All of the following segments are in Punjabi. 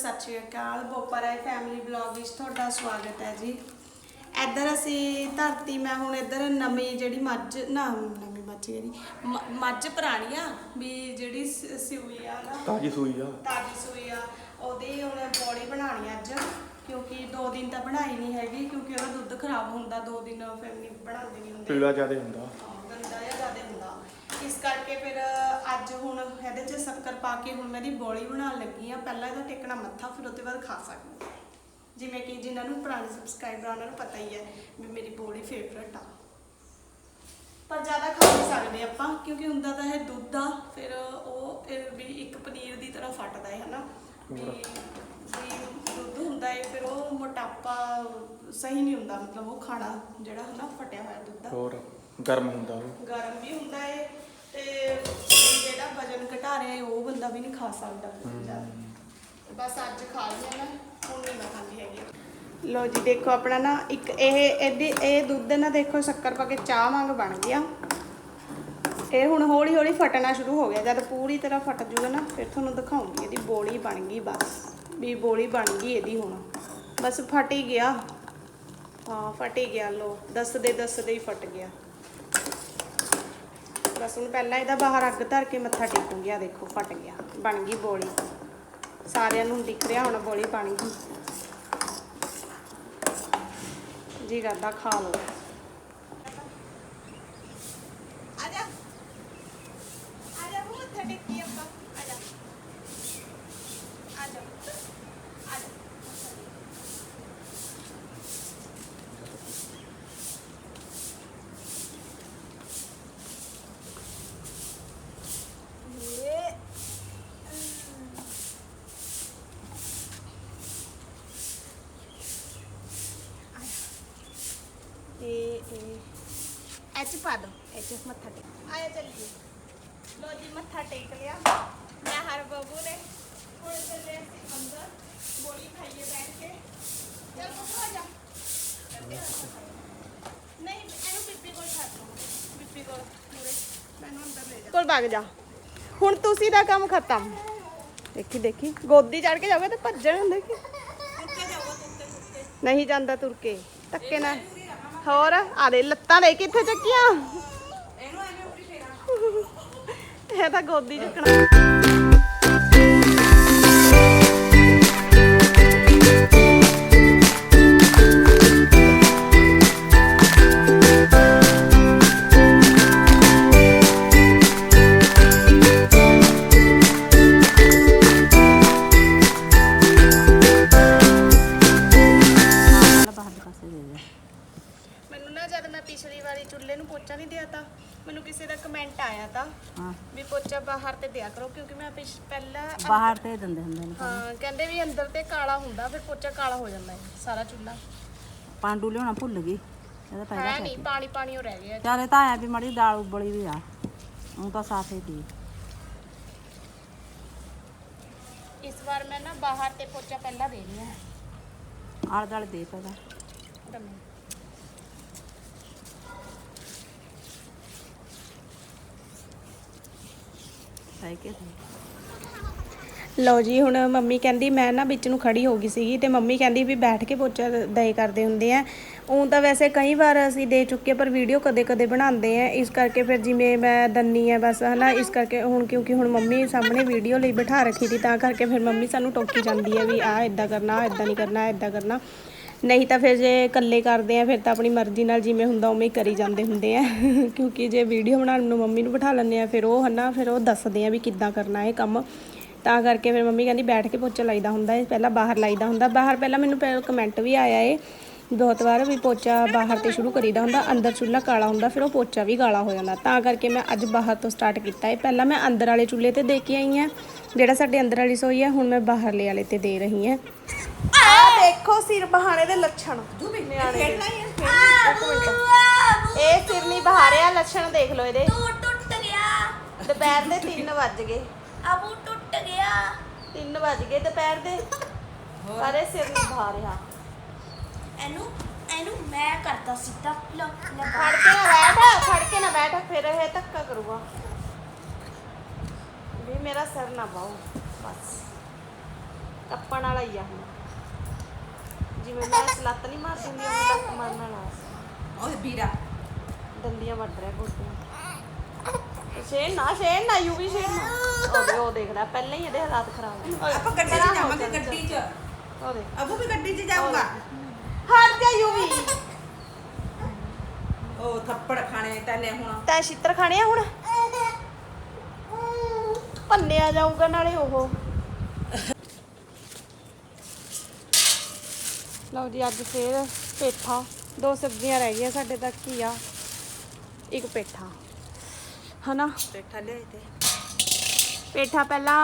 ਸਤਿ ਸ਼੍ਰੀ ਅਕਾਲ ਬੋਪਰਾਏ ਫੈਮਿਲੀ ਬਲੌਗ ਵਿੱਚ ਤੁਹਾਡਾ ਸਵਾਗਤ ਹੈ ਜੀ। ਇੱਧਰ ਅਸੀਂ ਧਰਤੀ ਮੈਂ ਹੁਣ ਇੱਧਰ ਨਵੀਂ ਜਿਹੜੀ ਮੱਝ ਨਾ ਨਵੀਂ ਮੱਝ ਜਿਹੜੀ ਮ- ਮੱਝ ਪੁਰਾਣੀ ਆ ਵੀ ਜਿਹੜੀ ਸ- ਸੂਈ ਆ ਨਾ। ਤਾਜੀ ਸੂਈ ਆ। ਤਾਜੀ ਸੂਈ ਆ ਉਹਦੀ ਹੁਣ ਬੋਲੀ ਬਣਾਣੀ ਅੱਜ ਕਿਉਂਕਿ 2 ਦਿਨ ਤਾਂ ਬਣਾਈ ਨਹੀਂ ਹੈਗੀ ਕਿਉਂਕਿ ਉਹਦਾ ਦੁੱਧ ਖਰਾਬ ਹੁੰਦਾ 2 ਦਿਨ ਫਿਰ ਨਹੀਂ ਬਣਾਉਂਦੇ ਨਹੀਂ ਹੁੰਦੇ। ਪੀਲਾ ਜ਼ਿਆਦਾ ਹੁੰਦਾ। ਹਾਂ, ਗੰਦਾ ਜਿਹਾ ਜ਼ਿਆਦਾ ਹੁੰਦਾ ਇਸ ਕਰਕੇ ਫਿਰ ਅੱਜ ਹੁਣ ਇਹਦੇ 'ਚ ਸ਼ੱਕਰ ਪਾ ਕੇ ਹੁਣ ਮੈਂ ਇਹਦੀ ਬੋਲੀ ਬਣਾਉਣ ਲੱਗੀ ਆ ਪਹਿਲਾਂ ਇਹਦਾ ਟੇਕਣਾ ਮੱਥਾ ਫਿਰ ਉਹਦੇ ਬਾਅਦ ਖਾ ਸਕਦੀ ਹਾਂ। ਜਿਵੇਂ ਕਿ ਜਿਨ੍ਹਾਂ ਨੂੰ ਪੁਰਾਣੇ ਸਬਸਕ੍ਰਾਈਬਰ ਉਹਨਾਂ ਨੂੰ ਪਤਾ ਹੀ ਹੈ ਵੀ ਮੇਰੀ ਬੋਲੀ ਫੇਵਰਟ ਆ। ਪਰ ਜ਼ਿਆਦਾ ਖਾ ਨਹੀਂ ਸਕਦੇ ਆਪਾਂ ਕਿਉਂਕਿ ਹੁੰਦਾ ਤਾਂ ਇਹ ਦੁੱਧ ਆ ਫਿਰ ਉਹ ਵੀ ਇੱਕ ਪਨੀਰ ਦੀ ਤਰ੍ਹਾਂ ਫਟਦਾ ਹੈ ਹਨਾ? ਵੀ ਦੁੱਧ ਹੁੰਦਾ ਹੈ ਫਿਰ ਉਹ ਮੋਟਾਪਾ ਸਹੀ ਨਹੀਂ ਹੁੰਦਾ ਮਤਲਬ ਉਹ ਖਾਣਾ ਜਿਹੜਾ ਹਨਾ ਫਟਿਆ ਹੋਇਆ ਦੁੱਧ ਆ। ਹੋਰ ਗਰਮ ਹੁੰਦਾ ਉਹ। ਗਰਮ ਵੀ ਹੁੰਦਾ ਹੈ ਤੇ ਜਿਹੜਾ ਵਜਨ ਘਟਾ ਰਿਹਾ ਹੈ ਉਹ ਬੰਦਾ ਵੀ ਨਹੀਂ ਖਾ ਸਕਦਾ ਬਹੁਤ ਜ਼ਿਆਦਾ। ਬਸ ਅੱਜ ਖਾ ਲਿਆ ਮੈਂ ਹੁਣ ਨਹੀਂ ਮੈਂ ਖਾਂਦੀ ਹੈਗੀ। ਲੋ ਜੀ ਦੇਖੋ ਆਪਣਾ ਨਾ ਇੱਕ ਇਹ ਇਹਦੀ ਇਹ ਦੁੱਧ ਨਾ ਦੇਖੋ ਸ਼ੱਕਰ ਪਾ ਕੇ ਚਾਹ ਵਾਂਗ ਬਣ ਗਿਆ। ਇਹ ਹੁਣ ਹੌਲੀ ਹੌਲੀ ਫਟਣਾ ਸ਼ੁਰੂ ਹੋ ਗਿਆ। ਜਦ ਪੂਰੀ ਤਰ੍ਹਾਂ ਫਟ ਜੂਗਾ ਨਾ ਫਿਰ ਤੁਹਾਨੂੰ ਦਿਖਾਉਂਗੀ ਇਹਦੀ ਬੋਲੀ ਬਣ ਗਈ ਬਸ। ਵੀ ਬੋਲੀ ਬਣ ਗਈ ਇਹਦੀ ਹੁਣ। ਬਸ ਫਟ ਹੀ ਗਿਆ। ਹਾਂ ਫਟ ਹੀ ਗਿਆ ਲੋ ਦੱਸਦੇ ਦੱਸਦੇ ਹੀ ਫਟ ਗਿਆ। ਬਸ ਹੁਣ ਪਹਿਲਾਂ ਇਹਦਾ ਬਾਹਰ ਅੱਗ ਧਰ ਕੇ ਮੱਥਾ ਟੇਕੂ ਗਿਆ ਦੇਖੋ, ਫਟ ਗਿਆ। ਬਣ ਗਈ ਬੋਲੀ। ਸਾਰਿਆਂ ਨੂੰ ਦਿਖ ਰਿਹਾ ਹੁਣ ਬੋਲੀ ਬਣ ਗਈ। ਜੀ ਕਰਦਾ ਖਾ ਲਓ ਆਜਾ ਆਜਾ ਉਹ ਮੱਥਾ ਟੇਕੀ ਆਪਾਂ ਆਜਾ ਆਜਾ ਆਜਾ ਇਹ ਇਹ ਇਹ ਐਚ ਪਾ ਦੋ ਐਚ ਮੱਥਾ ਟੇਕ ਆਇਆ ਚੱਲੀਏ ਲੋ ਜੀ ਮੱਥਾ ਟੇਕ ਲਿਆ ਮੈਂ ਹਰ ਬਾਬੂ ਨੇ ਹੁਣ ਚੱਲੇ ਅਸੀਂ ਅੰਦਰ ਗੋਲੀ ਖਾਈਏ ਬੈਠ ਕੇ ਚੱਲ ਬੱਬੂ ਆ ਜਾ ਨਹੀਂ ਇਹਨੂੰ ਬੀਬੀ ਕੋਲ ਛੱਡ ਦੋ ਬੀਬੀ ਕੋਲ ਮੂਰੇ ਮੈਨੂੰ ਅੰਦਰ ਲੈ ਜਾ ਕੋਲ ਭੱਗ ਜਾ ਹੁਣ ਤੁਸੀਂ ਦਾ ਕੰਮ ਖਤਮ ਦੇਖੀ ਦੇਖੀ ਗੋਦੀ ਚੜ ਕੇ ਜਾਓਗੇ ਤੇ ਭੱਜਣ ਦੇਖੀ ਨਹੀਂ ਜਾਂਦਾ ਤੁਰ ਕੇ ਧੱਕੇ ਨਾਲ ਹੋਰ ਆ ਦੇ ਲੱਤਾਂ ਦੇ ਕਿੱਥੇ ਚੱਕੀਆਂ। ਇਹ ਤਾਂ ਗੋਦੀ ਚੱਕਣਾ। ਹੋ ਜਾਂਦਾ ਹੈ ਸਾਰਾ ਚੁੱਲ੍ਹਾ। ਪਾਂਡੂ ਲਿਆਉਣਾ ਭੁੱਲ ਗਈ ਇਹਦਾ ਪਹਿਲਾਂ ਹੈ ਨਹੀਂ ਪਾਣੀ ਪਾਣੀ ਹੋ ਰਹਿ ਗਿਆ ਚੱਲ ਇਹ ਤਾਂ ਆਇਆ ਵੀ ਮੜੀ ਦਾਲ ਉਬਲੀ ਵੀ ਆ ਉਹ ਤਾਂ ਸਾਫ਼ ਹੀ ਦੀ ਇਸ ਵਾਰ ਮੈਂ ਨਾ ਬਾਹਰ ਤੇ ਪੋਚਾ ਪਹਿਲਾਂ ਦੇ ਰਹੀ ਹਾਂ। ਆਲੇ ਦੁਆਲੇ ਦੇ ਪਹਿਲਾਂ ਦਮੇ। ਸਹੀ ਕੇ ਲਓ ਜੀ, ਹੁਣ ਮੰਮੀ ਕਹਿੰਦੀ ਮੈਂ ਨਾ ਵਿੱਚ ਨੂੰ ਖੜੀ ਹੋ ਗਈ ਸੀਗੀ ਤੇ ਮੰਮੀ ਕਹਿੰਦੀ ਵੀ ਬੈਠ ਕੇ ਪੋਚਾ ਦਏ ਕਰਦੇ ਹੁੰਦੇ ਆ। ਉਹ ਤਾਂ ਵੈਸੇ ਕਈ ਵਾਰ ਅਸੀਂ ਦੇ ਚੁੱਕੇ ਪਰ ਵੀਡੀਓ ਕਦੇ-ਕਦੇ ਬਣਾਉਂਦੇ ਆ। ਇਸ ਕਰਕੇ ਫਿਰ ਜਿਵੇਂ ਮੈਂ ਦੰਨੀ ਆ ਬਸ, ਹਨਾ, ਇਸ ਕਰਕੇ ਹੁਣ ਕਿਉਂਕਿ ਹੁਣ ਮੰਮੀ ਸਾਹਮਣੇ ਵੀਡੀਓ ਲਈ ਬਿਠਾ ਰੱਖੀ ਸੀ, ਤਾਂ ਕਰਕੇ ਫਿਰ ਮੰਮੀ ਸਾਨੂੰ ਟੋਕੀ ਜਾਂਦੀ ਹੈ ਵੀ ਆਹ ਇਦਾਂ ਕਰਨਾ ਆਹ ਇਦਾਂ ਨਹੀਂ ਕਰਨਾ ਇਦਾਂ ਕਰਨਾ। ਨਹੀਂ ਤਾਂ ਫਿਰ ਜੇ ਇਕੱਲੇ ਕਰਦੇ ਆ, ਫਿਰ ਤਾਂ ਆਪਣੀ ਮਰਜ਼ੀ ਨਾਲ ਜਿਵੇਂ ਹੁੰਦਾ ਉਵੇਂ ਹੀ ਕਰੀ ਜਾਂਦੇ ਹੁੰਦੇ ਆ। ਕਿਉਂਕਿ ਜੇ ਵੀਡੀਓ ਬਣਾਉਣ ਨੂੰ ਮੰਮੀ ਨੂੰ ਬਿਠਾ ਲੈਂਦੇ ਆ, ਫਿਰ ਉਹ ਹਨਾ, ਫਿਰ ਉਹ ਦੱਸਦੇ ਆ ਵੀ ਕਿੱਦਾਂ ਕਰਨਾ ਇਹ ਕੰਮ। ਤਾਂ ਕਰਕੇ ਫਿਰ ਮੰਮੀ ਕਹਿੰਦੀ ਬੈਠ ਕੇ ਪੋਚਾ ਲਾਈਦਾ ਹੁੰਦਾ ਹੈ ਪਹਿਲਾਂ ਬਾਹਰ ਲਾਈਦਾ ਹੁੰਦਾ। ਬਾਹਰ ਪਹਿਲਾਂ ਮੈਨੂੰ ਕਮੈਂਟ ਵੀ ਆਇਆ ਏ ਬਹੁਤ ਵਾਰ ਵੀ ਪੋਚਾ ਬਾਹਰ ਤੇ ਸ਼ੁਰੂ ਕਰੀਦਾ ਹੁੰਦਾ ਅੰਦਰ ਚੁੱਲ੍ਹਾ ਕਾਲਾ ਹੁੰਦਾ ਫਿਰ ਉਹ ਪੋਚਾ ਵੀ ਕਾਲਾ ਹੋ ਜਾਂਦਾ। ਤਾਂ ਕਰਕੇ ਮੈਂ ਅੱਜ ਬਾਹਰ ਤੋਂ ਸਟਾਰਟ ਕੀਤਾ ਹੈ ਪਹਿਲਾਂ ਮੈਂ ਅੰਦਰ ਵਾਲੇ ਚੁੱਲ੍ਹੇ ਤੇ ਦੇ ਕੇ ਆਈ ਹਾਂ ਜਿਹੜਾ ਸਾਡੇ ਅੰਦਰ ਵਾਲੀ ਸੋਈ ਹੈ ਹੁਣ ਮੈਂ ਬਾਹਰਲੇ ਵਾਲੇ ਤੇ ਦੇ ਰਹੀ ਹਾਂ ਆ ਦੇਖੋ ਸਿਰ ਬਹਾਣੇ ਦੇ ਲੱਛਣ। ਨਿਆਣੇ। ਦੇ। ਇੱਕ ਮਿੰਟ। ਇਹ ਸਿਰ ਨਹੀਂ ਬਹਾਰਿਆ ਲੱਛਣ ਦੇਖ ਲਓ ਇਹਦੇ। ਟੁੱਟ ਗਿਆ। ਦੁਪਹਿਰ ਦੇ 3 ਵੱਜ ਗਏ। ਅਬੂ ਟੁੱਟ ਗਿਆ। 3 ਵੱਜ ਗਏ ਦੁਪਹਿਰ ਦੇ। ਪਰ ਇਹ ਸਿਰ ਨਹੀਂ ਬਹਾ ਰਿਹਾ। ਇਹਨੂੰ ਇਹਨੂੰ ਮੈਂ ਕਰਦਾ ਸਿੱਧਾ। ਲੋ ਲੈ ਫੜ ਕੇ ਨਾ ਬੈਠ ਫੜ ਕੇ ਨਾ ਬੈਠ ਫਿਰ ਇਹ ਧੱਕਾ ਕਰੂਗਾ। ਵੀ ਮੇਰਾ ਸਿਰ ਨਾ ਬਾਹੋ ਬਸ। ਟੱਪਣ ਵਾਲਾ ਹੀ ਆ ਹੁਣ। ਜਿਵੇਂ ਮੈਂ ਸਲੱਤ ਨਹੀਂ ਮਾਰ ਦਿੰਦੀ ਉਹ ਟੱਪ ਮਾਰਨ ਵਾਲਾ। ਉਹ ਵੀਰਾ। ਦੰਦੀਆਂ ਵੱਢ ਰਿਹਾ ਗੋਟੀਆਂ ਸ਼ੇਰ ਨਾ ਸ਼ੇਰ ਨਾ ਯੂ ਵੀ ਸ਼ੇਰ ਨਾ। ਉਹਦੇ ਉਹ ਦੇਖਦਾ ਪਹਿਲਾਂ ਹੀ ਇਹਦੇ ਹਾਲਾਤ ਖਰਾਬ ਆ ਆਪਾਂ ਗੱਡੀ 'ਚ ਜਾਵਾਂਗੇ ਗੱਡੀ 'ਚ। ਉਹ ਦੇਖ। ਅਬੂ ਵੀ ਗੱਡੀ 'ਚ ਜਾਊਗਾ। ਹਟ ਜਾ ਯੂ ਵੀ। ਉਹ ਥੱਪੜ ਖਾਣੇ ਤੈਨੇ ਹੁਣ। ਤੈਂ ਛਿੱਤਰ ਖਾਣੇ ਆ ਹੁਣ? ਭੰਨਿਆ ਜਾਊਗਾ ਨਾਲੇ ਉਹ। ਲਓ ਜੀ ਅੱਜ ਫੇਰ ਪੇਠਾ। ਦੋ ਸਬਜ਼ੀਆਂ ਰਹਿ ਗਈਆਂ ਸਾਡੇ ਤੱਕ ਕੀ ਆ ਇੱਕ ਪੇਠਾ। ਹਨਾ? ਬੈਠਾ ਲਿਆਈ ਤੇ। ਪੇਠਾ ਪਹਿਲਾਂ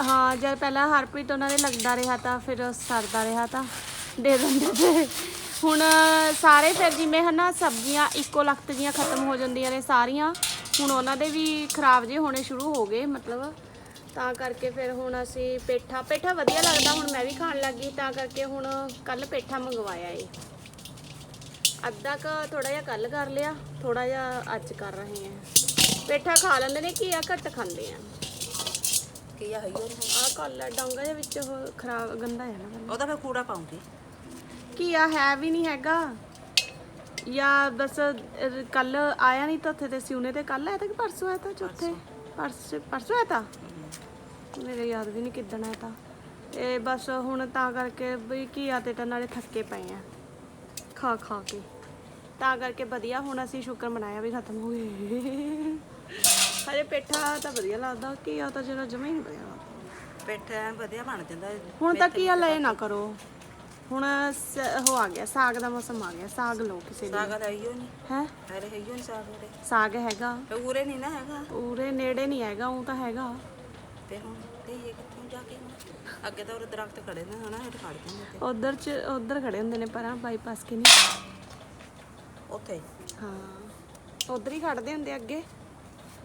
ਹਾਂ ਜਦ ਪਹਿਲਾਂ ਹਰਪ੍ਰੀਤ ਉਹਨਾਂ ਦੇ ਲੱਗਦਾ ਰਿਹਾ ਤਾਂ ਫਿਰ ਸਰਦਾ ਰਿਹਾ ਤਾਂ। ਦੇ ਦਿੰਦੇ ਤੇ। ਹੁਣ ਸਾਰੇ ਫਿਰ ਜਿਵੇਂ ਹਨਾ ਸਬਜ਼ੀਆਂ ਇੱਕੋ ਲਖਤ ਦੀਆਂ ਖਤਮ ਹੋ ਜਾਂਦੀਆਂ ਨੇ ਸਾਰੀਆਂ। ਹੁਣ ਉਹਨਾਂ ਦੇ ਵੀ ਖਰਾਬ ਜੇ ਹੋਣੇ ਸ਼ੁਰੂ ਹੋ ਗਏ ਮਤਲਬ। ਤਾਂ ਕਰਕੇ ਫਿਰ ਹੁਣ ਅਸੀਂ ਪੇਠਾ ਪੇਠਾ ਵਧੀਆ ਲੱਗਦਾ ਹੁਣ ਮੈਂ ਵੀ ਖਾਣ ਲੱਗੀ ਤਾਂ ਕਰਕੇ ਹੁਣ ਕੱਲ ਪੇਠਾ ਮੰਗਵਾਇਆ ਏ। ਅੱਧਾ ਕ ਥੋੜਾ ਜਿਹਾ ਕੱਲ ਕਰ ਲਿਆ ਥੋੜਾ ਜਿਹਾ ਅੱਜ ਕਰ ਰਹੇ ਹਾਂ ਪੇਠਾ ਖਾ ਲੈਂਦੇ ਨੇ ਕੀ ਆ ਘੱਟ ਖਾਂਦੇ ਆ। ਕੀ ਆ ਹੋਈ ਉਹ ਆ ਕੱਲ ਡੋਂਗਾ ਦੇ ਵਿੱਚ ਉਹ ਖਰਾਬ ਗੰਦਾ ਹੈ ਨਾ ਉਹਦਾ ਫਿਰ ਕੂੜਾ ਪਾਉਂਗੀ। ਕੀ ਆ ਹੈ ਵੀ ਨਹੀਂ ਹੈਗਾ। ਜਾਂ ਬਸ ਕੱਲ ਆਇਆ ਨਹੀਂ ਤਾਂ ਉੱਥੇ ਤੇ ਸਿਉਨੇ ਤੇ ਕੱਲ ਆਇਆ ਤਾਂ ਕਿ ਪਰਸੋਂ ਆਇਆ ਤਾਂ ਚੌਥੇ? ਪਰਸ। ਪਰਸੋਂ ਆਇਆ ਤਾਂ? ਮੇਰੇ ਯਾਦ ਵੀ ਨਹੀਂ ਕਿੱਦਣ ਆਇਆ ਤਾਂ। ਤੇ ਬਸ ਹੁਣ ਤਾਂ ਕਰਕੇ ਵੀ ਕੀ ਆ ਤੇ ਤਾਂ ਨਾਲੇ ਥੱਕੇ ਪਏ ਆ। ਖਾ ਖਾ ਕੇ। ਤਾਂ ਕਰਕੇ ਵਧੀਆ ਹੁਣ ਅਸੀਂ ਸ਼ੁਕਰ ਮਨਾਇਆ ਵੀ ਖਤਮ ਹੋ ਗਏ ਹਜੇ ਪੇਠਾ ਤਾਂ ਵਧੀਆ ਲੱਗਦਾ ਕੀ ਆ ਤਾਂ ਜਿਹੜਾ ਜਮਾ ਹੀ ਨਹੀਂ ਵਧੀਆ ਲੱਗਦਾ ਪੇਠਾ ਐਨ ਵਧੀਆ ਬਣ ਜਾਂਦਾ ਹੁਣ ਤਾਂ ਕੀ ਆ ਲਏ ਨਾ ਕਰੋ। ਹੁਣ ਸ- ਉਹ ਆ ਗਿਆ ਸਾਗ ਦਾ ਮੌਸਮ ਆ ਗਿਆ ਸਾਗ ਲਓ ਕਿਸੇ ਦੀ। ਸਾਗ ਰਹੀਓ ਨਹੀਂ ਹੈ ਅਰੇ ਰਹੀਓ ਨਹੀਂ ਸਾਗ ਉਰੇ। ਸਾਗ ਹੈਗਾ। ਤੇ ਉਰੇ ਨਹੀਂ ਨਾ ਹੈਗਾ। ਉਰੇ ਨੇੜੇ ਨਹੀਂ ਹੈਗਾ ਉਹ ਤਾਂ ਹੈਗਾ। ਤੇ ਹੁਣ ਤੇ ਇਹ ਕਿੱਥੋਂ ਜਾ ਕੇ ਹੁਣ? ਅੱਗੇ ਤਾਂ ਉਰੇ ਦਰਖਤ ਖੜੇ ਨੇ ਹਨਾ ਹੇਠ ਖੜ ਜਾਂਦੇ ਤੇ। ਉਧਰ ਚ ਉਧਰ ਖੜੇ ਹੁੰਦੇ ਨੇ ਪਰਾਂ ਬਾਈਪਾਸ ਕੇ ਨਹੀਂ ਉੱਥੇ। ਹਾਂ। ਉਧਰ ਹੀ ਖੜਦੇ ਹੁੰਦੇ ਅੱਗੇ।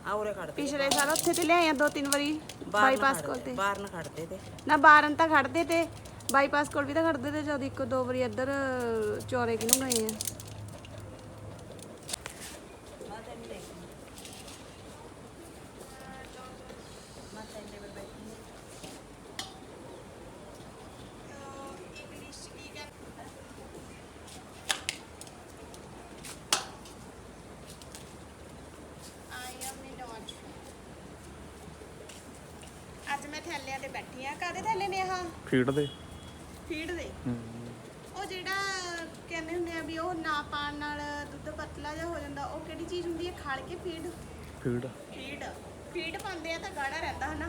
ਆ ਉਰੇ ਖੜਦੇ ਪਿਛਲੇ ਸਾਲ ਉੱਥੇ ਤੇ ਲਿਆਏ ਆ ਦੋ ਤਿੰਨ ਵਾਰੀ ਬਾਈਪਾਸ ਕੋਲ ਤੇ। ਬਾਹਰ ਨਾ ਖੜਦੇ ਤੇ। ਨਾ ਬਾਰਨ ਤਾਂ ਖੜਦੇ ਤੇ ਬਾਈਪਾਸ ਕੋਲ ਵੀ ਤਾਂ ਖੜਦੇ ਤੇ ਜਦ ਇੱਕ ਦੋ ਵਾਰੀ ਇੱਧਰ ਚੌਰੇ ਕਿਨੂੰ ਗਏ ਆ ਅੱਜ ਮੈਂ ਥੈਲਿਆਂ ਤੇ ਬੈਠੀ ਆ ਕਾਦੇ ਥੈਲੇ ਨੇ ਆਹ ਫੀਡ ਦੇ? ਫੀਡ ਦੇ? ਉਹ ਜਿਹੜਾ ਕਹਿੰਦੇ ਹੁੰਦੇ ਆ ਵੀ ਉਹ ਨਾ ਪਾਣ ਨਾਲ ਦੁੱਧ ਪਤਲਾ ਜਿਹਾ ਹੋ ਜਾਂਦਾ ਉਹ ਕਿਹੜੀ ਚੀਜ਼ ਹੁੰਦੀ ਹੈ? ਖਾਲ ਕੇ ਫੀਡ? ਫੀਡ। ਫੀਡ। ਫੀਡ ਪਾਉਂਦੇ ਆ ਤਾਂ ਗਾੜਾ ਰਹਿੰਦਾ ਹਨਾ?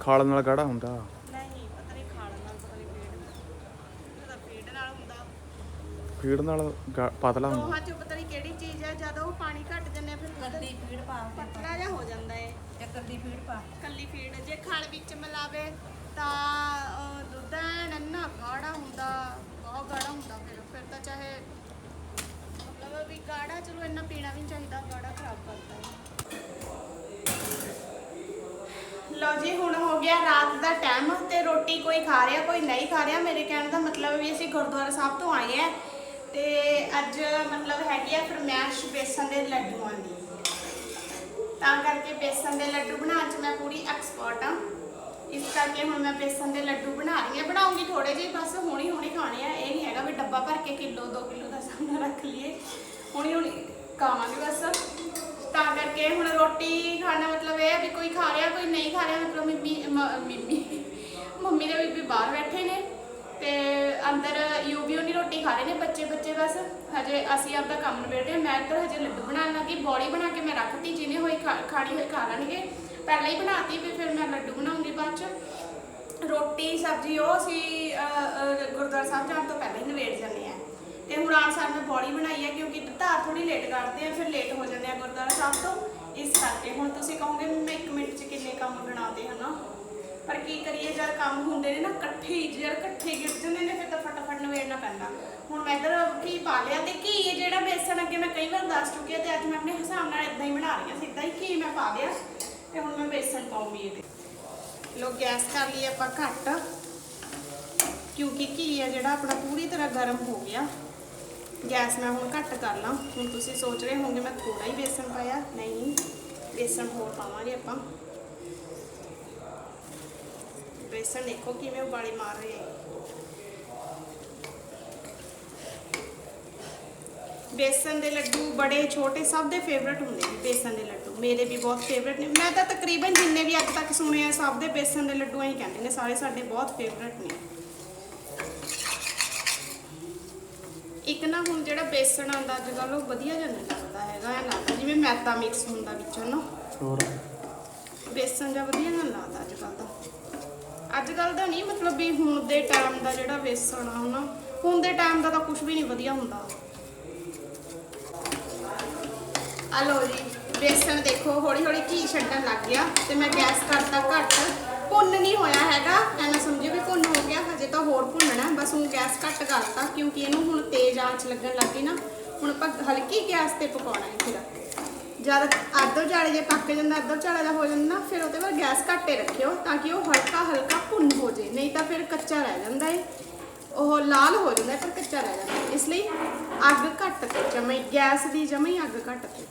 ਖਾਲ ਨਾਲ ਗਾੜਾ ਹੁੰਦਾ। ਨਹੀਂ ਪਤਾ ਨਹੀਂ ਖਾਲ ਨਾਲ ਪਤਾ ਨਹੀਂ ਫੀਡ ਨਾਲ ਉਹਦਾ ਫੀਡ ਨਾਲ ਹੁੰਦਾ। ਫੀਡ ਨਾਲ ਗਾ- ਪਤਲਾ ਹੁੰਦਾ। ਦੋਹਾਂ ਚੋਂ ਪਤਾ ਨਹੀਂ ਕਿਹੜੀ ਚੀਜ਼ ਹੈ ਜਦੋਂ ਉਹ ਪਾਣੀ ਘੱਟ ਜਾਂਦੇ ਆ ਫਿਰ ਦੁੱਧ ਫੀਡ ਪਾ ਪਤਲਾ ਜਿਹਾ ਹੋ ਜਾਂਦਾ ਹੈ ਇੱਕ ਅੱਧੀ ਫੀਡ ਪਾ ਕੱਲੀ ਫੀਡ ਜੇ ਖਲ ਵਿੱਚ ਮਿਲਾਵੇ ਤਾਂ ਦੁੱਧ ਐਨ ਇੰਨਾ ਗਾੜਾ ਹੁੰਦਾ, ਬਹੁਤ ਗਾੜਾ ਹੁੰਦਾ ਫਿਰ ਫਿਰ ਤਾਂ ਚਾਹੇ ਮਤਲਬ ਵੀ ਗਾੜਾ ਚਲੋ ਇੰਨਾ ਪੀਣਾ ਵੀ ਨਹੀਂ ਚਾਹੀਦਾ, ਗਾੜਾ ਖਰਾਬ ਕਰਦਾ ਹੈ ਲਓ ਜੀ, ਹੁਣ ਹੋ ਗਿਆ ਰਾਤ ਦਾ ਟਾਈਮ ਤੇ ਰੋਟੀ ਕੋਈ ਖਾ ਰਿਹਾ, ਕੋਈ ਨਹੀਂ ਖਾ ਰਿਹਾ, ਮੇਰੇ ਕਹਿਣ ਦਾ ਮਤਲਬ ਵੀ ਅਸੀਂ ਗੁਰਦੁਆਰਾ ਸਾਹਿਬ ਤੋਂ ਆਏ ਆ ਤੇ ਅੱਜ ਮਤਲਬ ਹੈਗੀ ਆ ਫਰਮੈਸ਼ ਬੇਸਨ ਦੇ ਲੱਡੂਆਂ ਦੀ। ਤਾਂ ਕਰਕੇ ਬੇਸਨ ਦੇ ਲੱਡੂ ਬਣਾਉਣ 'ਚ ਮੈਂ ਪੂਰੀ ਐਕਸਪਰਟ ਆ ਇਸ ਕਰਕੇ ਹੁਣ ਮੈਂ ਬੇਸਨ ਦੇ ਲੱਡੂ ਬਣਾ ਰਹੀ ਹਾਂ। ਬਣਾਉਂਗੀ ਥੋੜੇ ਜਿਹੇ, ਬਸ ਹੁਣੀ ਹੁਣੀ ਖਾਣੇ ਆ। ਇਹ ਨਹੀਂ ਹੈਗਾ ਵੀ ਡੱਬਾ ਭਰ ਕੇ ਕਿਲੋ 2 ਕਿਲੋ ਦਾ ਸਾਹਮਣਾ ਰੱਖ ਲਈਏ। ਹੁਣੀ ਹੁਣੀ ਖਾਵਾਂਗੇ ਬਸ। ਤਾਂ ਕਰਕੇ ਹੁਣ ਰੋਟੀ ਖਾਣਾ ਮਤਲਬ ਇਹ ਹੈ ਵੀ ਕੋਈ ਖਾ ਰਿਹਾ, ਕੋਈ ਨਹੀਂ ਖਾ ਰਿਹਾ, ਮਤਲਬ ਮਿੰਮੀ, ਮ- ਮਿੰਮੀ, ਮੰਮੀ ਦੇ ਬੀਬੀ ਬਾਹਰ ਬੈਠੇ ਨੇ ਤੇ ਅੰਦਰ ਯੂਬੀਓ ਨਹੀਂ ਰੋਟੀ ਖਾ ਰਹੇ ਨੇ ਬੱਚੇ ਬੱਚੇ ਬਸ। ਹਜੇ ਅਸੀਂ ਆਪਦਾ ਕੰਮ ਨਿਬੇੜਦੇ ਹਾਂ। ਮੈਂ ਇੱਧਰ ਹਜੇ ਲੱਡੂ ਬਣਾਉਣ ਲੱਗੀ। ਬੋੜੀ ਬਣਾ ਕੇ ਮੈਂ ਰੱਖਤੀ ਜਿਹਨੇ ਹੋਈ ਖਾ- ਖਾਣੀ ਹੋਈ ਖਾ ਲੈਣਗੇ। ਪਹਿਲਾਂ ਹੀ ਬਣਾਤੀ ਵੀ ਫਿਰ ਮੈਂ ਲੱਡੂ ਬਣਾਉਂਗੀ ਬਾਅਦ ਚ। ਰੋਟੀ, ਸਬਜ਼ੀ ਉਹ ਅਸੀਂ ਗੁਰਦੁਆਰਾ ਸਾਹਿਬ ਜਾਣ ਤੋਂ ਪਹਿਲਾਂ ਹੀ ਨਿਬੇੜ ਜਾਂਦੇ ਆ। ਤੇ ਹੁਣ ਆਣ ਸਾਰ ਮੈਂ ਬੋੜੀ ਬਣਾਈ ਹੈ ਕਿਉਂਕਿ ਧਾਰ ਥੋੜੀ ਲੇਟ ਕੱਢਦੇ ਆ, ਫਿਰ ਲੇਟ ਹੋ ਜਾਂਦੇ ਆ ਗੁਰਦੁਆਰਾ ਸਾਹਿਬ ਤੋਂ। ਇਸ ਕਰਕੇ ਹੁਣ ਤੁਸੀਂ ਕਹੋਗੇ, ਮੈਂ 1 ਮਿੰਟ 'ਚ ਕਿੰਨੇ ਕੰਮ ਬਣਾਤੇ ਹਨਾ? ਪਰ ਕੀ ਕਰੀਏ, ਜਦ ਕੰਮ ਹੁੰਦੇ ਨੇ ਨਾ, ਇਕੱਠੇ ਜਦ ਇਕੱਠੇ ਗਿਰ ਜਾਂਦੇ ਨੇ, ਫਿਰ ਤਾਂ ਫਟਾਫਟ ਨਵੇੜਨਾ ਪੈਂਦਾ। ਹੁਣ ਮੈਂ ਇੱਧਰ ਕੀ ਪਾ ਲਿਆ ਤੇ ਘੀ ਜਿਹੜਾ ਬੇਸਣ ਅੱਗੇ ਮੈਂ ਕਈ ਵਾਰ ਦੱਸ ਚੁੱਕੀ ਆ, ਤੇ ਅੱਜ ਮੈਂ ਆਪਣੇ ਹਿਸਾਬ ਨਾਲ ਇਦਾਂ ਹੀ ਬਣਾ ਰਹੀ ਹਾਂ ਸਿੱਧਾ ਹੀ ਘੀ ਮੈਂ ਪਾ ਲਿਆ। ਤੇ ਹੁਣ ਮੈਂ ਬੇਸਣ ਪਾਉਂਗੀ ਇਹਦੇ ਲੋ ਗੈਸ ਕਰ ਲਈ ਆਪਾਂ ਘੱਟ ਕਿਉਂਕਿ ਘੀ ਹੈ ਜਿਹੜਾ ਆਪਣਾ ਪੂਰੀ ਤਰ੍ਹਾਂ ਗਰਮ ਹੋ ਗਿਆ ਗੈਸ ਮੈਂ ਹੁਣ ਘੱਟ ਕਰ ਲਾਂ ਹੁਣ ਤੁਸੀਂ ਸੋਚ ਰਹੇ ਹੋਵੋਗੇ ਮੈਂ ਥੋੜਾ ਹੀ ਬੇਸਣ ਪਾਇਆ ਨਹੀਂ ਬੇਸਣ ਹੋਰ ਪਾਵਾਂਗੇ ਆਪਾਂ ਬੇਸਣ ਦੇਖੋ ਕਿਵੇਂ ਉਬਾਲੇ ਮਾਰ ਰਹੇ ਆ ਬੇਸਣ ਦੇ ਲੱਡੂ ਬੜੇ ਛੋਟੇ ਸਭ ਦੇ ਫੇਵਰਟ ਹੁੰਦੇ ਨੇ ਬੇਸਣ ਦੇ ਲੱਡੂ। ਮੇਰੇ ਵੀ ਬਹੁਤ ਫੇਵਰਟ ਨੇ। ਮੈਂ ਤਾਂ ਤਕਰੀਬਨ ਜਿੰਨੇ ਵੀ ਅੱਜ ਤੱਕ ਸੁਣੇ ਆ ਸਭ ਦੇ ਬੇਸਣ ਦੇ ਲੱਡੂ ਹੀ ਕਹਿੰਦੇ ਨੇ ਸਾਰੇ ਸਾਡੇ ਬਹੁਤ ਫੇਵਰਟ ਨੇ। ਇੱਕ ਨਾ ਹੁਣ ਜਿਹੜਾ ਬੇਸਣ ਆਉਂਦਾ ਅੱਜ ਕੱਲ੍ਹ ਉਹ ਵਧੀਆ ਨਹੀਂ ਲੱਗਦਾ ਹੈਗਾ ਐ ਲੱਗਦਾ ਜਿਵੇਂ ਮੈਦਾ ਮਿਕਸ ਹੁੰਦਾ ਵਿੱਚੋਂ ਨਾ। ਹੋਰ? ਬੇਸਣ ਜਾਂ ਵਧੀਆ ਨਾ ਲੱਗਦਾ ਅੱਜ ਕੱਲ੍ਹ ਦਾ ਅੱਜ ਕੱਲ੍ਹ ਦਾ ਨਹੀਂ ਮਤਲਬ ਵੀ ਹੁਣ ਦੇ ਟਾਈਮ ਦਾ ਜਿਹੜਾ ਬੇਸਣ ਆ ਹਨਾ ਹੁਣ ਦੇ ਟਾਈਮ ਦਾ ਤਾਂ ਕੁਝ ਵੀ ਨਹੀਂ ਵਧੀਆ ਹੁੰਦਾ। ਆ ਲੋ ਜੀ ਬੇਸਣ ਦੇਖੋ ਹੌਲੀ ਹੌਲੀ ਘੀ ਛੱਡਣ ਲੱਗ ਗਿਆ ਤੇ ਮੈਂ ਗੈਸ ਕਰਤਾ ਘੱਟ। ਭੁੰਨ ਨਹੀਂ ਹੋਇਆ ਹੈਗਾ ਐਨਾ ਸਮਝੋ ਵੀ ਭੁੰਨ ਹੋ ਗਿਆ ਹਜੇ ਤਾਂ ਹੋਰ ਭੁੰਨਣਾ ਬਸ ਹੁਣ ਗੈਸ ਘੱਟ ਕਰਤਾ ਕਿਉਂਕਿ ਇਹਨੂੰ ਹੁਣ ਤੇਜ਼ ਆਂਚ ਲੱਗਣ ਲੱਗੀ ਨਾ ਹੁਣ ਆਪਾਂ ਹਲਕੀ ਗੈਸ ਤੇ ਪਕਾਉਣਾ ਹੈ ਫਿਰ ਜਦ ਅੱਧੋ ਜਾਲੇ ਜੇ ਪੱਕ ਜਾਂਦਾ ਅੱਧੋ ਜਾਲੇ ਦਾ ਹੋ ਜਾਂਦਾ ਨਾ ਫਿਰ ਉਹਦੇ ਬਾਅਦ ਗੈਸ ਘੱਟੇ ਰੱਖਿਓ ਤਾਂ ਕਿ ਉਹ ਹਲਕਾ ਹਲਕਾ ਭੁੰਨ ਹੋ ਜੇ ਨਹੀਂ ਤਾਂ ਫਿਰ ਕੱਚਾ ਰਹਿ ਜਾਂਦਾ ਏ। ਉਹ ਲਾਲ ਹੋ ਜਾਂਦਾ ਹੈ, ਪਰ ਕੱਚਾ ਰਹਿ ਜਾਂਦਾ। ਇਸ ਲਈ ਅੱਗ ਘੱਟ ਤੇ ਜਮਈ ਗੈਸ ਦੀ ਜਮਈ ਅੱਗ ਘੱਟ ਤੇ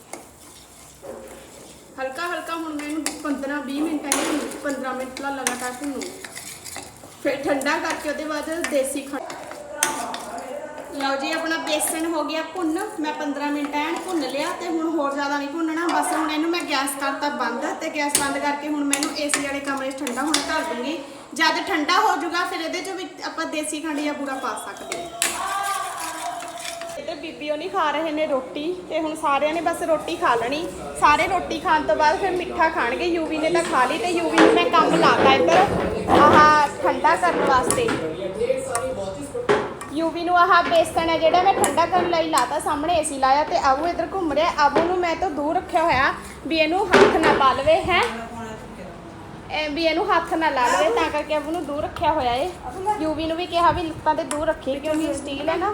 ਹਲਕਾ ਹਲਕਾ ਹੁਣ ਮੈਂ ਇਹਨੂੰ 15 20 ਮਿੰਟ ਇਹਨੂੰ 15 ਮਿੰਟ ਲਾ ਲਗਾਤਾਰ ਭੁੰਨੂ। ਫਿਰ ਠੰਡਾ ਕਰਕੇ ਉਹਦੇ ਬਾਅਦ ਦੇਸੀ ਖੰਡ ਲਓ ਜੀ, ਆਪਣਾ ਬੇਸਣ ਹੋ ਗਿਆ ਭੁੰਨ। ਮੈਂ 15 ਮਿੰਟ ਐਨ ਭੁੰਨ ਲਿਆ ਤੇ ਹੁਣ ਹੋਰ ਜ਼ਿਆਦਾ ਨਹੀਂ ਭੁੰਨਣਾ। ਬਸ ਹੁਣ ਇਹਨੂੰ ਮੈਂ ਗੈਸ ਕਰਤਾ ਬੰਦ ਤੇ ਗੈਸ ਬੰਦ ਕਰਕੇ ਹੁਣ ਮੈਨੂੰ ਏਸੀ ਵਾਲੇ ਕਮਰੇ 'ਚ ਠੰਡਾ ਹੋਣ ਧਰ ਦੂੰਗੀ। ਜਦ ਠੰਡਾ ਹੋ ਜਾਊਗਾ, ਫਿਰ ਇਹਦੇ 'ਚ ਵੀ ਆਪਾਂ ਦੇਸੀ ਖੰਡ ਜਾਂ ਬੂਰਾ ਪਾ ਸਕਦੇ ਹਾਂ। ਬੀਬੀ ਉਹ ਨਹੀਂ ਖਾ ਰਹੇ ਨੇ ਰੋਟੀ ਤੇ ਹੁਣ ਸਾਰਿਆਂ ਨੇ ਬਸ ਰੋਟੀ ਖਾ ਲੈਣੀ। ਸਾਰੇ ਰੋਟੀ ਖਾਣ ਤੋਂ ਬਾਅਦ ਫਿਰ ਮਿੱਠਾ ਖਾਣਗੇ। ਯੂਵੀ ਨੇ ਤਾਂ ਖਾ ਲਈ ਤੇ ਯੂਵੀ ਨੂੰ ਮੈਂ ਕੰਮ ਲਾਤਾ ਇੱਧਰ। ਆਹ ਠੰਡਾ ਕਰਨ ਵਾਸਤੇ। ਯੂਵੀ ਨੂੰ ਆਹ ਬੇਸਣ ਹੈ ਜਿਹੜਾ ਮੈਂ ਠੰਡਾ ਕਰਨ ਲਈ ਲਾਤਾ, ਸਾਹਮਣੇ ਏਸੀ ਲਾਇਆ ਤੇ ਆਬੂ ਇੱਧਰ ਘੁੰਮ ਰਿਹਾ। ਆਬੂ ਨੂੰ ਮੈਂ ਤਾਂ ਦੂਰ ਰੱਖਿਆ ਹੋਇਆ, ਵੀ ਇਹਨੂੰ ਹੱਥ ਨਾ ਪਾ ਲਵੇ, ਹੈ? ਇਹ ਵੀ ਇਹਨੂੰ ਹੱਥ ਨਾ ਲਾ ਲਵੇ, ਤਾਂ ਕਰਕੇ ਆਬੂ ਨੂੰ ਦੂਰ ਰੱਖਿਆ ਹੋਇਆ ਏ। ਯੂਵੀ ਨੂੰ ਵੀ ਕਿਹਾ ਵੀ ਲੱਤਾਂ ਤੇ ਦੂਰ ਰੱਖੀ, ਕਿਉਂਕਿ ਸਟੀਲ ਹੈ ਨਾ।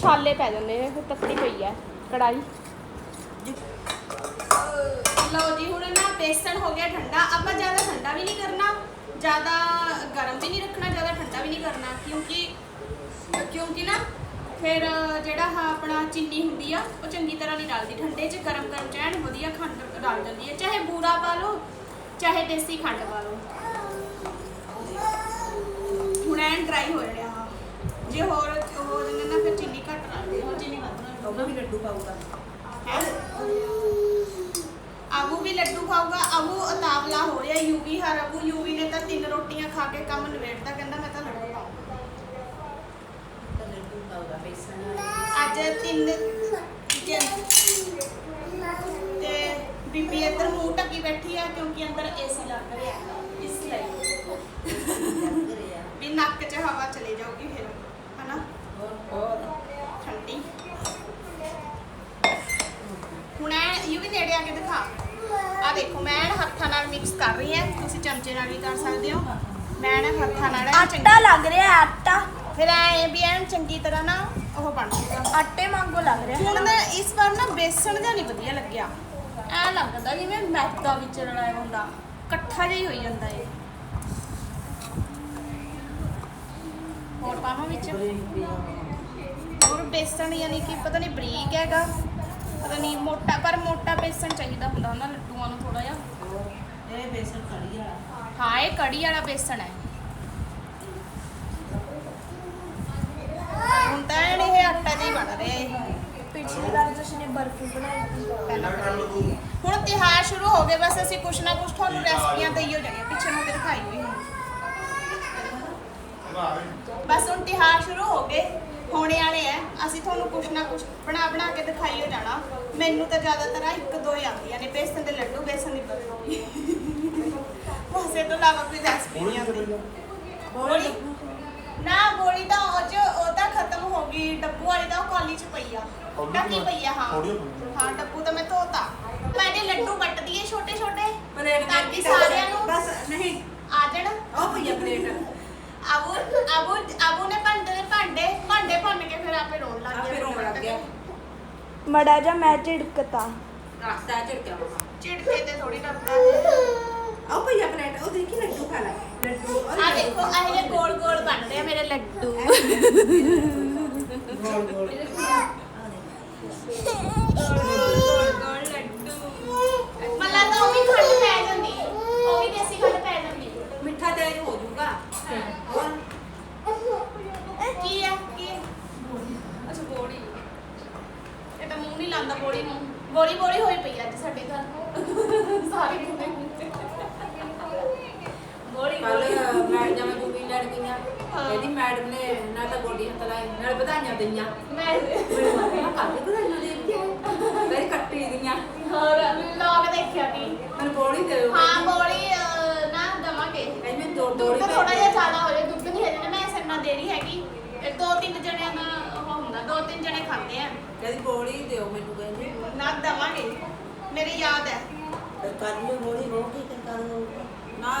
ਛਾਲੇ ਪੈ ਜਾਂਦੇ ਨੇ, ਫਿਰ ਤੱਤੀ ਪਈ ਹੈ ਕੜਾਈ ਲਓ ਜੀ, ਹੁਣ ਨਾ ਬੇਸਣ ਹੋ ਗਿਆ ਠੰਡਾ। ਆਪਾਂ ਜ਼ਿਆਦਾ ਠੰਡਾ ਵੀ ਨਹੀਂ ਕਰਨਾ, ਜ਼ਿਆਦਾ ਗਰਮ ਵੀ ਨਹੀਂ ਰੱਖਣਾ, ਜ਼ਿਆਦਾ ਠੰਡਾ ਵੀ ਨਹੀਂ ਕਰਨਾ, ਕਿਉਂਕਿ ਕਿਉਂਕਿ ਨਾ ਫਿਰ ਜਿਹੜਾ ਆਹ ਆਪਣਾ ਚੀਨੀ ਹੁੰਦੀ ਆ, ਉਹ ਚੰਗੀ ਤਰ੍ਹਾਂ ਨਹੀਂ ਰਲਦੀ। ਠੰਡੇ 'ਚ ਗਰਮ ਗਰਮ ਚ ਵਧੀਆ ਖੰਡ ਰਲ ਜਾਂਦੀ ਹੈ ਚਾਹੇ ਬੂਰਾ ਪਾ ਲਓ, ਚਾਹੇ ਦੇਸੀ ਖੰਡ ਪਾ ਲਓ। ਹੁਣ ਐਨ ਡਰਾਈ ਹੋ ਜਾਣਾ ਜੇ ਹੋਰ ਹੋ ਜਾਂਦੇ ਨਾ ਫਿਰ ਚੀਨੀ ਘੱਟ ਰਲਦੀ ਹੋਰ ਚੀਨੀ ਵੱਧ ਰਲਦੀ ਉਹਦਾ ਵੀ ਲੱਡੂ ਪਾਊਗਾ ਹੈ ਆਬੂ ਵੀ ਲੱਡੂ ਖਾਊਗਾ ਆਬੂ ਅਤਾਵਲਾ ਹੋ ਰਿਹਾ ਯੂਵੀ ਹਰ ਆਬੂ ਯੂਵੀ ਨੇ ਤਾਂ ਤਿੰਨ ਰੋਟੀਆਂ ਖਾ ਕੇ ਕੰਮ ਨਿਬੇੜਤਾ ਕਹਿੰਦਾ ਮੈਂ ਤਾਂ ਲੱਡੂ ਖਾਊਂਗਾ ਤਾਂ ਲੱਡੂ ਪਾਊਗਾ ਬੇਸਣ ਵਾਲਾ ਅੱਜ ਤਿੰਨ ਜ- ਤੇ ਬੀਬੀ ਇੱਧਰ ਮੂੰਹ ਢੱਕੀ ਬੈਠੀ ਆ ਕਿਉਂਕਿ ਅੰਦਰ ਏਸੀ ਲੱਗ ਰਿਹਾ ਹੈ, ਇਸ ਲਈ ਘਰੇ ਆ ਵੀ ਨੱਕ 'ਚ ਹਵਾ ਚਲੇ ਜਾਊਗੀ ਫਿਰ ਹਨਾ ਹੋਰ ਹੋਰ ਠੰਡੀ ਹੁਣ ਐ ਯੂ ਵੀ ਨੇੜੇ ਆ ਕੇ ਦਿਖਾ ਆ ਦੇਖੋ ਮੈਂ ਐਨ ਹੱਥਾਂ ਨਾਲ ਮਿਕਸ ਕਰ ਰਹੀ ਹਾਂ ਤੁਸੀਂ ਚਮਚੇ ਨਾਲ ਵੀ ਕਰ ਸਕਦੇ ਹੋ ਮੈਂ ਆਟਾ ਲੱਗ ਰਿਹਾ ਹੈ, ਆਟਾ। ਫਿਰ ਐ ਵੀ ਐਨ ਚੰਗੀ ਤਰ੍ਹਾਂ ਨਾ ਉਹ ਬਣ ਜੂਗਾ ਆਟੇ ਵਾਂਗੂ ਲੱਗ ਰਿਹਾ ਹੁਣ ਇਸ ਵਾਰ ਨਾ ਬੇਸਣ ਜਿਹਾ ਨਹੀਂ ਵਧੀਆ ਲੱਗਿਆ। ਐ ਲੱਗਦਾ ਜਿਵੇਂ ਮੈਦਾ ਵਿੱਚ ਰਲਾਇਆ ਹੁੰਦਾ। ਇਕੱਠਾ ਜਿਹਾ ਹੀ ਹੋਈ ਜਾਂਦਾ ਏ ਹੋਰ ਪਾਵਾਂ ਵਿੱਚ? ਹੋਰ ਬੇਸਣ ਯਾਨੀ ਕਿ ਪਤਾ ਨਹੀਂ ਬਰੀਕ ਹੈਗਾ। ਪਤਾ ਨਹੀਂ ਮੋਟਾ ਪਰ ਮੋਟਾ ਬੇਸਣ ਚਾਹੀਦਾ ਹੁੰਦਾ ਉਹਨਾਂ ਲੱਡੂਆਂ ਨੂੰ ਥੋੜਾ ਜਿਹਾ। ਇਹ ਬੇਸਣ ਕੜੀ ਵਾਲਾ। ਹਾਂ ਇਹ ਕੜੀ ਵਾਲਾ ਬੇਸਣ ਹੈ। ਹੁਣ ਤਾਂ ਐਨ ਇਹ ਆਟਾ ਜਿਹਾ ਹੀ ਬਣ ਰਿਹਾ ਹੈ ਪਿਛਲੀ ਵਾਰ ਤੁਸੀਂ ਨੇ ਬਰਫੀ ਬਣਾਈ ਸੀ। ਹੁਣ ਤਿਹਾਰ ਸ਼ੁਰੂ ਹੋ ਗਏ ਬਸ ਅਸੀਂ ਕੁਛ ਨਾ ਕੁਛ ਤੁਹਾਨੂੰ ਰੈਸਪੀਆਂ ਦਈਓ ਜਾਣੀਆਂ। ਪਿੱਛੇ ਨੂੰ ਤੇ ਦਿਖਾਈ ਹੋਈ। ਹੁਣ ਬਸ ਹੁਣ ਤਿਹਾਰ ਸ਼ੁਰੂ ਹੋ ਗਏ ਹੋਣੇ ਵਾਲੇ ਆ ਅਸੀਂ ਤੁਹਾਨੂੰ ਕੁਛ ਨਾ ਕੁਛ ਬਣਾ ਬਣਾ ਕੇ ਦਿਖਾਈਓ ਜਾਣਾ। ਮੈਨੂੰ ਤਾਂ ਜ਼ਿਆਦਾਤਰ ਆਹ ਇੱਕ ਦੋ ਹੀ ਆਉਂਦੀਆਂ ਨੇ ਬੇਸਨ ਦੇ ਲੱਡੂ ਬੇਸਨ ਦੀ ਬਰਫੀ ਇਹ ਤੋਂ ਇਲਾਵਾ ਕੋਈ ਰੈਸਪੀ ਨਹੀਂ ਆਉਂਦੀ। ਬੋਲੀ? ਨਾ ਬੋਲੀ ਤਾਂ ਉਹ ਚ ਉਹ ਤਾਂ ਖਤਮ ਹੋ ਗਈ ਡੱਬੂ ਵਾਲੀ ਤਾਂ ਉਹ ਕਾਲੀ ਚ ਪਈ ਆ। ਢੱਕੀ ਪਈ ਆ ਹਾਂ। ਹਾਂ ਡੱਬੂ ਤਾਂ ਮੈਂ ਧੋਤਾ। ਮੈਨੇ ਲੱਡੂ ਵੱਟ ਦੀਏ ਛੋਟੇ ਛੋਟੇ ਪਲੇਟ ਤਾਂ ਕਿ ਸਾਰਿਆਂ ਨੂੰ ਬਸ ਨਹੀਂ। ਆ ਜਾਣ ਉਹ ਭਈਆ ਪਲੇਟ। ਆਬੂ ਆਬੂ ਆਬੂ ਨੇ ਭਾਂਡੇ ਦੇ ਭਾਂਡੇ ਭਾਂਡੇ ਭੰਨ ਕੇ ਫਿਰ ਆਪੇ ਰੋਣ ਲੱਗ ਗਿਆ। ਆਪੇ ਰੋਣ ਲੱਗ ਗਿਆ। ਮੜਾ ਜਾ ਮੈਂ ਝਿੜਕਤਾ। ਰਸਤਾ ਝੜਕਿਆ ਮਮਾ ਝਿੜਕੇ ਤੇ ਥੋੜੀ ਡਰਦਾ। ਆਓ ਭਈਆ ਪਲੇਟ ਉਹ ਦੇਖੀ ਲੱਡੂ ਖਾ ਲੈ। ਲੱਡੂ ਔਰ ਆ ਦੇਖੋ ਆਹ ਜਿਹੜੇ ਗੋਲ ਗੋਲ ਬਣਦੇ ਆ ਮੇਰੇ ਲੱਡੂ। ਗੋਲ ਗੋਲ। ਗੋਲ ਗੋਲ ਲੱਡੂ ਮੱਲਾ ਤਾਂ ਉਹ ਵੀ ਖੰਡ ਪੈ ਜਾਂਦੀ ਉਹ ਵੀ ਦੇਸੀ ਖੰਡ ਪੈ ਜਾਂਦੀ ਮਿੱਠਾ ਤੇ ਹੋ ਜਾਊਗਾ। ਔਰ ਕੀ ਆ ਕੀ ਆ? ਅੱਛਾ ਬੋੜੀ। ਇਹ ਤਾਂ ਮੂੰਹ ਨਹੀਂ ਲਾਂਦਾ ਬੋੜੀ ਨੂੰ। ਬੋੜੀ ਬੋੜੀ ਹੋਈ ਪਈ ਅੱਜ ਸਾਡੇ ਘਰ ਸਾਰੇ ਮੁੰਡੇ ਜਾ ਮੈਂ ਗੋਲੀ ਲੜ ਗਈਆਂ ਕਹਿੰਦੀ ਮੈਡਮ ਨੇ ਨਾ ਤਾਂ ਗੋਡੀ ਹੱਥ ਲਾਈ ਨਾਲ ਵਧਾਈਆਂ ਦਈਆਂ। ਮੈਂ ਮੈਨੂੰ ਲੱਗਿਆ ਕੱਲ ਵਧਾਈਆਂ ਦੇ ਕੇ ਮੇਰੀ ਕੱਟੀ ਦੀਆਂ। ਹੋਰ ਲੋਕ ਦੇਖਿਆ ਵੀ ਮੈਨੂੰ ਬੋਲੀ ਦੇ ਦਿਓ ਹਾਂ ਅਹ, ਨਾ ਦਵਾਂਗੇ ਕਹਿੰਦੀ ਮੈਂ ਦੋ ਦੋ ਦੁੱਧ ਥੋੜਾ ਜਿਹਾ ਜ਼ਿਆਦਾ ਹੋ ਜਾਏ ਦੁੱਧ ਨਹੀਂ ਹੈ ਮੈਂ ਸਰਨਾ ਦੇਰੀ ਹੈਗੀ। ਇਹ ਦੋ ਤਿੰਨ ਜਣਿਆਂ ਦਾ ਉਹ ਹੁੰਦਾ ਦੋ ਤਿੰਨ ਜਣੇ ਖਾਂਦੇ ਆ। ਕਹਿੰਦੀ ਬੋਲੀ ਦਿਓ ਮੈਨੂੰ ਕਹਿੰਦੀ। ਨਾ ਦਵਾਂਗੇ ਮੇਰੇ ਯਾਦ ਹੈ। ਕੱਲ ਨੂੰ ਬੋਲੀ ਰੋਟੀ ਤੇ ਕੱਲ ਨੂੰ ਨਾ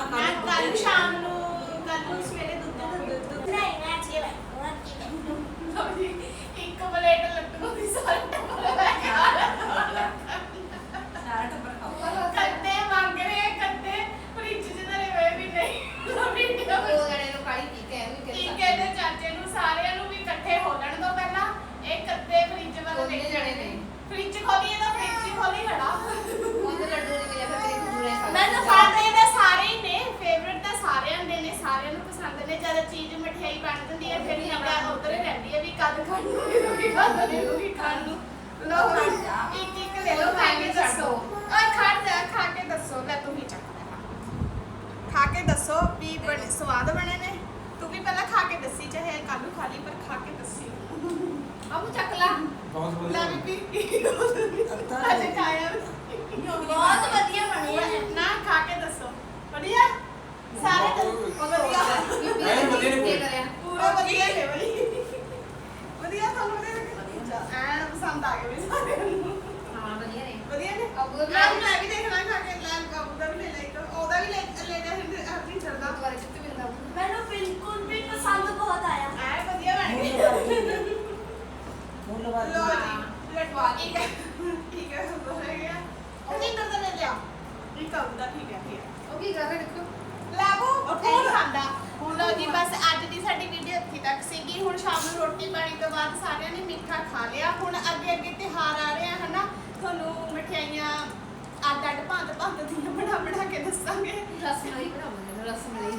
ਕੱਲ ਸ਼ਾਮ ਨੂੰ ਕੱਲ ਨੂੰ ਸਵੇਰੇ ਦੁੱਧ ਦੁੱਧ ਦੁੱਧ ਨਹੀਂ ਮੈਂ ਚੇ ਮੈਂ ਇੱਕ ਪਲੇਟ ਲੱਡੂ ਦੀ ਸਾਰਾ ਟੱਬਰ ਲੈ ਕੇ ਆ ਰਿਹਾ। ਸਾਰਾ ਟੱਬਰ ਖਾਓ ਕੱਦੇ ਮੰਗ ਰਹੇ ਆ, ਕੱਦੇ ਫ੍ਰਿਜ 'ਚ ਧਰੇ ਹੋਏ ਵੀ ਨਹੀਂ ਵੀਡੀਓ ਦੋ ਜਣੇ ਨੂੰ ਕਾਲੀ ਪੀ ਕੇ ਐਵੇਂ ਕੀ ਕਿਹਾ ਕਹਿੰਦੇ ਚਾਚੇ ਨੂੰ ਸਾਰਿਆਂ ਨੂੰ ਵੀ ਇਕੱਠੇ ਹੋ ਲੈਣ ਦੋ ਪਹਿਲਾਂ ਇਹ ਕੱਦੇ ਫ੍ਰਿਜ ਵੱਲ ਦੋਨੇ ਦੇਖ ਜਣੇ ਨੇ। ਫ੍ਰਿਜ ਖੋਲੀਏ ਤਾਂ ਫ੍ਰਿਜ ਹੀ ਖੋਲੀ ਖੜਾ ਉਹਦੇ ਲੱਡੂ ਨਹੀਂ ਮਿਲਿਆ ਫਿਰ ਤੇਰੀ ਖਜੂਰੇ ਖਾ ਮੈਨੂੰ ਖਾਦੇ ਤਾਂ ਸਾਰੇ ਹੀ ਨੇ ਫੇਵਰਿਟ ਤਾਂ ਸਾਰਿਆਂ ਦੇ ਨੇ ਸਾਰਿਆਂ ਨੂੰ ਪਸੰਦ ਨੇ ਜਦ ਚੀਜ਼ ਮਠਿਆਈ ਬਣ ਜਾਂਦੀ ਹੈ ਫਿਰ ਨਿਗਾ ਉਧਰ ਹੀ ਰਹਿੰਦੀ ਹੈ ਵੀ ਕਦ ਖਾਣ ਨੂੰ ਮਿਲੂਗੀ ਕਦ ਮਿਲੂਗੀ ਖਾਣ ਨੂੰ ਲੋ ਇੱਕ ਇੱਕ ਲੈ ਲਓ ਖਾ ਕੇ ਦੱਸੋ ਆ ਖਾ ਜਾ ਖਾ ਕੇ ਦੱਸੋ ਲੈ ਤੂੰ ਹੀ ਚੱਕ ਲੈ ਖਾ। ਖਾ ਕੇ ਦੱਸੋ ਵੀ ਬੜੇ ਸਵਾਦ ਬਣੇ ਨੇ। ਤੂੰ ਵੀ ਪਹਿਲਾਂ ਖਾ ਕੇ ਦੱਸੀ ਚਾਹੇ ਕੱਲੂ ਖਾ ਲਈ ਪਰ ਖਾ ਕੇ ਦੱਸੀ। ਆਪ ਚੱਕ ਲਾ। ਲੈ ਬੀਬੀ। ਅਜੇ ਖਾਇਆ ਬਹੁਤ ਵਧੀਆ ਬਣੀ ਹੈ। ਨਾ ਖਾ ਕੇ ਦੱਸੋ। ਵਧੀਆ? ਸਾਰੇ ਦੱਸੋ ਵਧੀਆ। ਵਧੀਆ। ਕਰਿਆ ਪੂਰਾ ਵਧੀਆ ਬਈ। ਵਧੀਆ ਤੁਹਾਨੂੰ ਵਧੀਆ ਲੱਗਿਆ ਐਨ ਪਸੰਦ ਆ ਗਿਆ ਵੀ ਸਾਰਿਆਂ ਨੂੰ ਹਾਂ ਵਧੀਆ ਨੇ। ਵਧੀਆ ਨੇ? ਅਬੂ ਦਾ ਵੀ ਮੈਂ ਮੈਂ ਵੀ ਦੇਖਣਾ ਖਾ ਕੇ ਲੈ ਬਾਬੂ ਦਾ ਵੀ ਲੈ ਲੈ ਇੱਕ ਉਹਦਾ ਵੀ ਲੈ ਲੈ ਜਾ ਹਿੰਦ ਆਪਣੀ ਚੜਦਾ ਦੁਆਰੇ ਚਿੱਤ ਮਿਲਦਾ ਮੈਨੂੰ ਬਿਲਕੁਲ ਵੀ ਪਸੰਦ ਬਹੁਤ ਆਇਆ ਐ ਵਧੀਆ ਬਣ ਗਿਆ ਲੋ ਜੀ ਲਟਵਾ ਠੀਕ ਹੈ ਠੀਕ ਹੈ ਹੋ ਗਿਆ ਉਹ ਜਿੰਦਰ ਦਾ ਲੈ ਲਿਆ ਇੱਕ ਆਉਂਦਾ ਠੀਕ ਹੈ ਠੀਕ ਹੈ ਉਹ ਕੀ ਕਰ ਦੇਖੋ ਲਾਬੂ ਨਹੀਂ ਖਾਂਦਾ ਲੋ ਜੀ ਬਸ ਅੱਜ ਦੀ ਸਾਡੀ ਵੀਡੀਓ ਇੱਥੇ ਤੱਕ ਸੀਗੀ ਹੁਣ ਸ਼ਾਮ ਨੂੰ ਰੋਟੀ ਪਾਣੀ ਤੋਂ ਬਾਅਦ ਸਾਰਿਆਂ ਨੇ ਮਿੱਠਾ ਖਾ ਲਿਆ ਹੁਣ ਅੱਗੇ ਅੱਗੇ ਤਿਹਾਰ ਆ ਰਹੇ ਆ ਹਨਾ ਤੁਹਾਨੂੰ ਮਠਿਆਈਆਂ ਅੱਡ ਅੱਡ ਭਾਂਤ ਭਾਂਤ ਦੀਆਂ ਬਣਾ ਬਣਾ ਕੇ ਦੱਸਾਂਗੇ ਰਸ ਮਲਾਈ ਬਣਾਵਾਂਗੇ ਰਸ ਰਸ ਮਲਾਈ